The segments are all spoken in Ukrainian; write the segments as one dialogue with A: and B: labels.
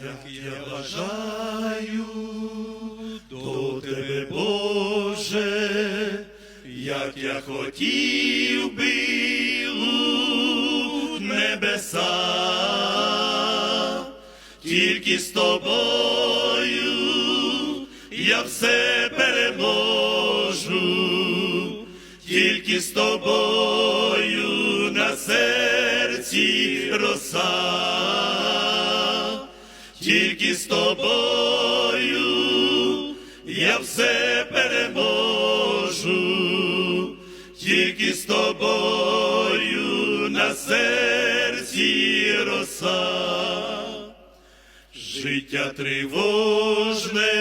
A: як я бажаю до тебе, Боже, як я хотів би у небеса, тільки з тобою я все переможу, тільки з тобою на серці роса, тільки з тобою я все переможу, тільки з тобою на серці роса. Життя тривожне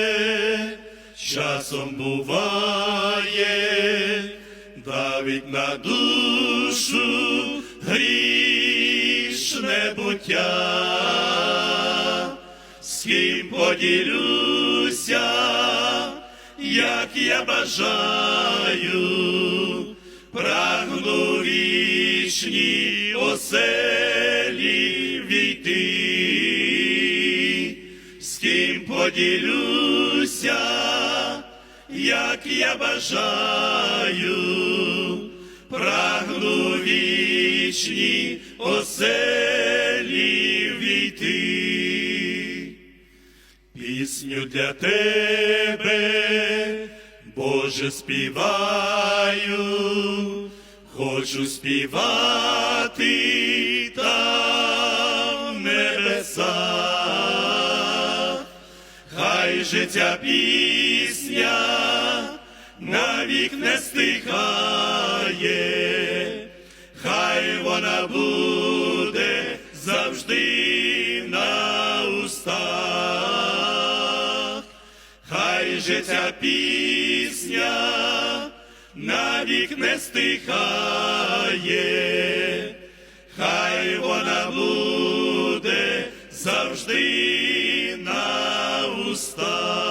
A: часом буває, давить на душу грішне буття, з поділюся, як я бажаю, прагну вічні оселі війти, з ким поділюся, як я бажаю, прагну вічні оселі війти. Пісню для тебе, Боже, співаю, хочу співати там в небесах. Хай же ця пісня навік не стихає, хай вона буде завжди наче ця пісня навік не стихає, хай вона буде завжди на устах.